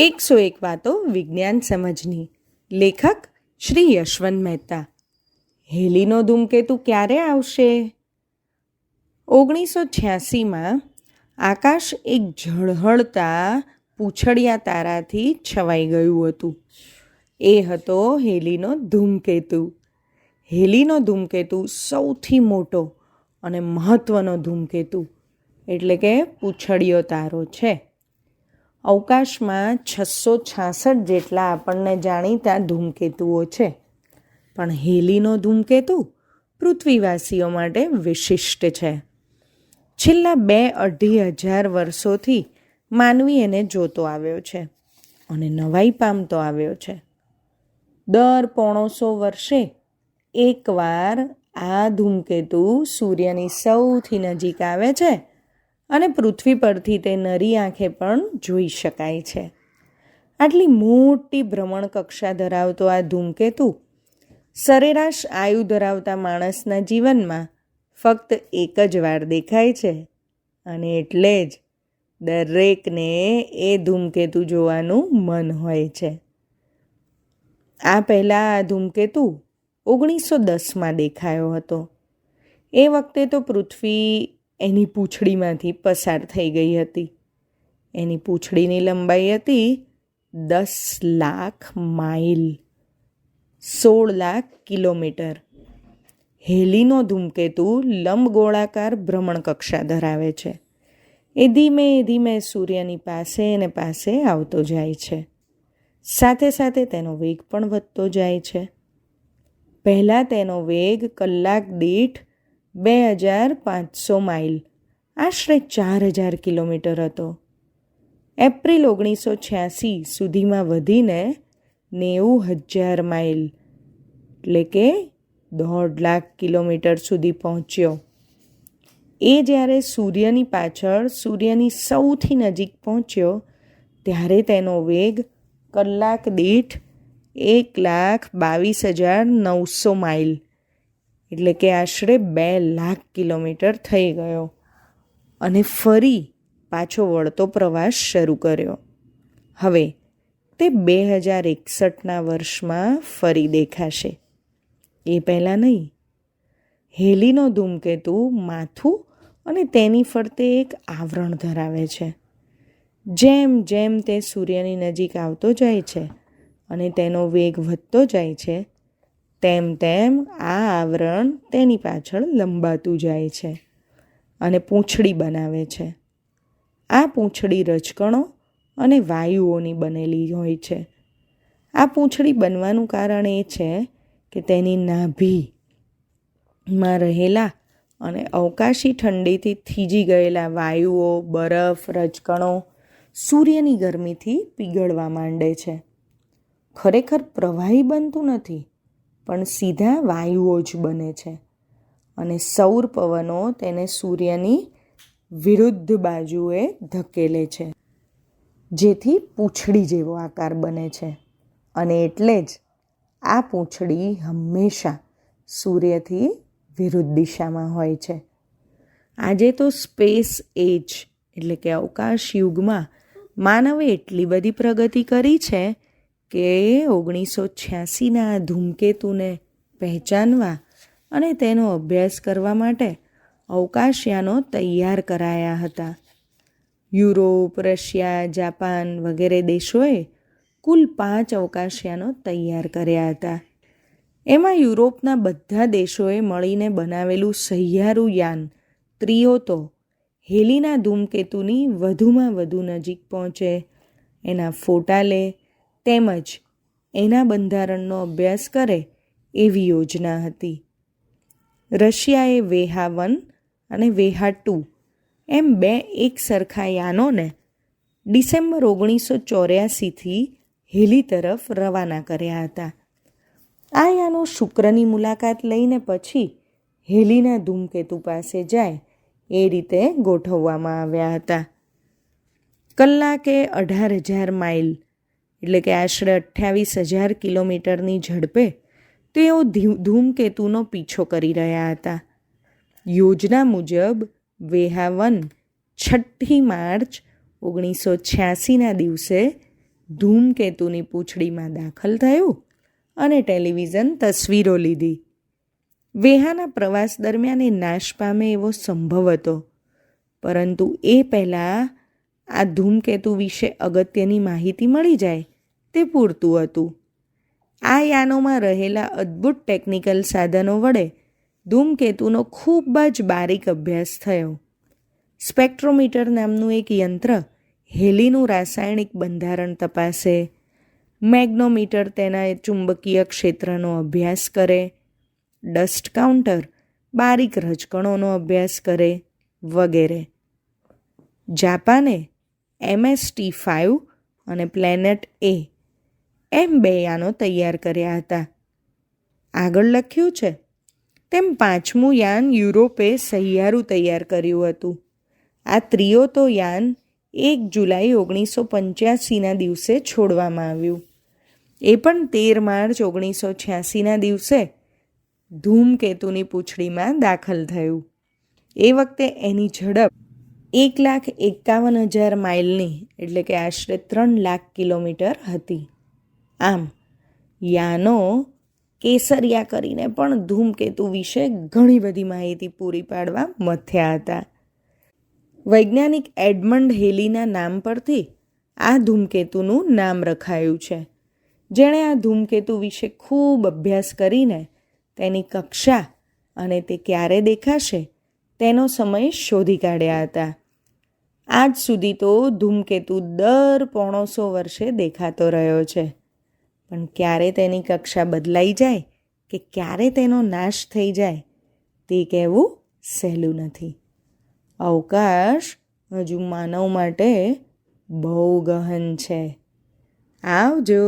એકસો એક વાતો વિજ્ઞાન સમજની. લેખક શ્રી યશવંત મહેતા. હેલીનો ધૂમકેતુ ક્યારે આવશે? ઓગણીસો છ્યાસીમાં આકાશ એક ઝળહળતા પૂંછડિયા તારાથી છવાઈ ગયું હતું. એ હતો હેલીનો ધૂમકેતુ. હેલીનો ધૂમકેતુ સૌથી મોટો અને મહત્ત્વનો ધૂમકેતુ. એટલે કે પૂંછડિયો તારો છે. અવકાશમાં છસો છાસઠ જેટલા આપણને જાણીતા ધૂમકેતુઓ છે. પણ હેલીનો ધૂમકેતુ પૃથ્વીવાસીઓ માટે વિશિષ્ટ છે. છેલ્લા બે અઢી હજાર વર્ષોથી માનવી એને જોતો આવ્યો છે અને નવાઈ પામતો આવ્યો છે. દર પોણોસો વર્ષે એકવાર આ ધૂમકેતુ સૂર્યની સૌથી નજીક આવે છે અને પૃથ્વી પરથી તે નરી આંખે પણ જોઈ શકાય છે. આટલી મોટી ભ્રમણ કક્ષા ધરાવતો આ ધૂમકેતુ સરેરાશ આયુ ધરાવતા માણસના જીવનમાં ફક્ત એક જ વાર દેખાય છે અને એટલે જ દરેકને એ ધૂમકેતુ જોવાનું મન હોય છે. આ પહેલાં આ ધૂમકેતુ ઓગણીસો દસમાં દેખાયો હતો. એ વખતે તો પૃથ્વી એની પૂંછડીમાંથી પસાર થઈ ગઈ હતી. એની પૂંછડીની લંબાઈ હતી દસ લાખ માઇલ, સોળ લાખ કિલોમીટર. હેલીનો ધૂમકેતુ લંબગોળાકાર ભ્રમણકક્ષા ધરાવે છે. એ ધીમે ધીમે સૂર્યની પાસે અને પાસે આવતો જાય છે. સાથે સાથે તેનો વેગ પણ વધતો જાય છે. પહેલાં તેનો વેગ કલાક દીઠ બે હજાર પાંચસો માઇલ. આશરે ચાર હજાર કિલોમીટર હતો. એપ્રિલ ઓગણીસો છ્યાસી સુધીમાં વધીને નેવું હજાર માઇલ, એટલે કે દોઢ લાખ કિલોમીટર સુધી પહોંચ્યો. એ જ્યારે સૂર્યની પાછળ, સૂર્યની સૌથી નજીક પહોંચ્યો, ત્યારે તેનો વેગ કલાક દીઠ એક લાખ બાવીસ હજાર નવસો માઇલ એટલે કે આશરે બે લાખ કિલોમીટર થઈ ગયો. અને ફરી પાછો વળતો પ્રવાસ શરૂ કર્યો. હવે તે બે હજાર એકસઠના વર્ષમાં ફરી દેખાશે. એ પહેલાં નહીં. હેલીનો ધૂમકેતુ માથું અને તેની ફરતે એક આવરણ ધરાવે છે. જેમ જેમ તે સૂર્યની નજીક આવતો જાય છે અને તેનો વેગ વધતો જાય છે તેમ તેમ આ આવરણ તેની પાછળ લંબાતું જાય છે અને પૂંછડી બનાવે છે. આ પૂંછડી રજકણો અને વાયુઓની બનેલી હોય છે. આ પૂંછડી બનવાનું કારણ એ છે કે તેની નાભીમાં રહેલા અને અવકાશી ઠંડીથી થીજી ગયેલા વાયુઓ, બરફ, રજકણો સૂર્યની ગરમીથી પીગળવા માંડે છે. ખરેખર પ્રવાહી બનતું નથી. પણ સીધા વાયુઓ જ બને છે અને સૌર પવનો તેને સૂર્યની વિરુદ્ધ બાજુએ ધકેલે છે, જેથી પૂંછડી જેવો આકાર બને છે. અને એટલે જ આ પૂંછડી હંમેશા સૂર્યથી વિરુદ્ધ દિશામાં હોય છે. આજે તો સ્પેસ એજ, એટલે કે અવકાશ યુગમાં, માનવે એટલી બધી પ્રગતિ કરી છે કે ઓગણીસો છ્યાસીના ધૂમકેતુને પહેચાનવા અને તેનો અભ્યાસ કરવા માટે અવકાશયાનો તૈયાર કરાયા હતા. યુરોપ, રશિયા, જાપાન વગેરે દેશોએ કુલ પાંચ અવકાશયાનો તૈયાર કર્યા હતા. એમાં યુરોપના બધા દેશોએ મળીને બનાવેલું સહિયારું યાન, ત્રિયોતો, હેલીના ધૂમકેતુની વધુમાં વધુ નજીક પહોંચે. એના ફોટા લે તેમજ એના બંધારણનો અભ્યાસ કરે એવી યોજના હતી. રશિયાએ વેહા વન અને વેહા ટુ એમ બે એક સરખા યાનોને ડિસેમ્બર ઓગણીસો ચોર્યાસીથી હેલી તરફ રવાના કર્યા હતા. આ યાનો શુક્રની મુલાકાત લઈને પછી હેલીના ધૂમકેતુ પાસે જાય એ રીતે ગોઠવવામાં આવ્યા હતા. કલાકે અઢાર હજાર માઇલ એટલે કે આશરે અઠ્યાવીસ હજાર કિલોમીટરની ઝડપે તેઓ ધૂમકેતુનો પીછો કરી રહ્યા હતા. યોજના મુજબ, વેહાવન છઠ્ઠી માર્ચ ઓગણીસો છ્યાસીના દિવસે ધૂમકેતુની પૂંછડીમાં દાખલ થયું અને ટેલિવિઝન તસવીરો લીધી. વેહાના પ્રવાસ દરમિયાન એ નાશ પામે એવો સંભવ હતો. પરંતુ એ પહેલાં આ ધૂમકેતુ વિશે અગત્યની માહિતી મળી જાય તે પૂરતું હતું. આ યાનોમાં રહેલા અદ્ભુત ટેકનિકલ સાધનો વડે ધૂમકેતુનો ખૂબ જ બારીક અભ્યાસ થયો. સ્પેક્ટ્રોમીટર નામનું એક યંત્ર હેલીનું રાસાયણિક બંધારણ તપાસે. મેગ્નોમીટર તેના ચુંબકીય ક્ષેત્રનો અભ્યાસ કરે. ડસ્ટ કાઉન્ટર બારીક રજકણોનો અભ્યાસ કરે વગેરે. જાપાને એમએસટી ફાઇવ અને પ્લેનેટ એ એમ બે યાનો તૈયાર કર્યા હતા. આગળ લખ્યું છે, તેમ પાંચમું યાન યુરોપે સહિયારું તૈયાર કર્યું હતું. આ ત્રિયોતો યાન એક જુલાઈ ઓગણીસો પંચ્યાસીના દિવસે છોડવામાં આવ્યું. એ પણ તેર માર્ચ ઓગણીસો છ્યાસીના દિવસે ધૂમકેતુની પૂંછડીમાં દાખલ થયું. એ વખતે એની ઝડપ એક લાખ એકાવન હજાર માઇલની, એટલે કે આશરે ત્રણ લાખ કિલોમીટર હતી. આમ, યાનો કેસરિયા કરીને પણ ધૂમકેતુ વિશે ઘણી બધી માહિતી પૂરી પાડવા મથ્યા હતા. વૈજ્ઞાનિક એડમંડ હેલીના નામ પરથી આ ધૂમકેતુનું નામ રખાયું છે. જેણે આ ધૂમકેતુ વિશે ખૂબ અભ્યાસ કરીને તેની કક્ષા અને તે ક્યારે દેખાશે તેનો સમય શોધી કાઢ્યા હતા. આજ સુધી તો ધૂમકેતુ દર પોણોસો વર્ષે દેખાતો રહ્યો છે. પણ ક્યારે તેની કક્ષા બદલાઈ જાય કે ક્યારે તેનો નાશ થઈ જાય, તે કહેવું સહેલું નથી. અવકાશ હજુ માનવ માટે બહુ ગહન છે. આવજો.